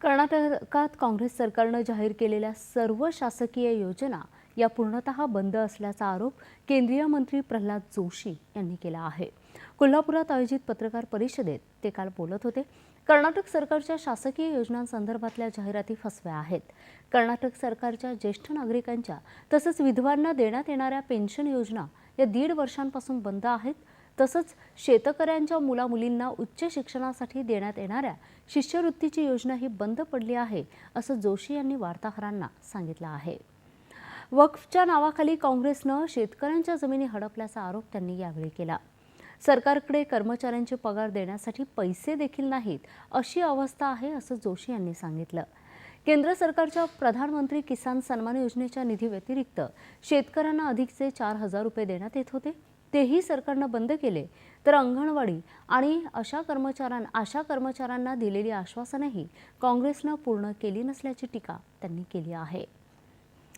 कर्नाटकात काँग्रेस सरकारनं जाहीर केलेल्या सर्व शासकीय योजना या पूर्णतः बंद असल्याचा आरोप केंद्रीय मंत्री प्रल्हाद जोशी यांनी केला आहे. कोल्हापुरात आयोजित पत्रकार परिषदेत ते काल बोलत होते. कर्नाटक सरकारच्या शासकीय योजनांसंदर्भातल्या जाहिराती फसव्या आहेत. कर्नाटक सरकारच्या ज्येष्ठ नागरिकांच्या तसंच विधवांना देण्यात येणाऱ्या पेन्शन योजना या दीड वर्षांपासून बंद आहेत. तसंच शेतकऱ्यांच्या मुलामुलींना उच्च शिक्षणासाठी देण्यात येणाऱ्या शिष्यवृत्तीची योजना ही बंद पडली आहे असं जोशी यांनी वार्ताहरांना सांगितलं आहे. वक्फच्या नावाखाली काँग्रेसनं शेतकऱ्यांच्या जमिनी हडपल्याचा आरोप त्यांनी यावेळी केला. सरकारकडे कर्मचाऱ्यांचे पगार देण्यासाठी पैसे देखील नाहीत अशी अवस्था आहे असं जोशी यांनी सांगितलं. केंद्र सरकारच्या प्रधानमंत्री किसान सन्मान योजनेच्या निधी व्यतिरिक्त शेतकऱ्यांना अधिकचे चार हजार रुपये देण्यात येत होते. तेही सरकारनं बंद केले. तर अंगणवाडी आणि अशा कर्मचाऱ्यां आशा कर्मचाऱ्यांना दिलेली आश्वासनही काँग्रेसनं पूर्ण केली नसल्याची टीका त्यांनी केली आहे.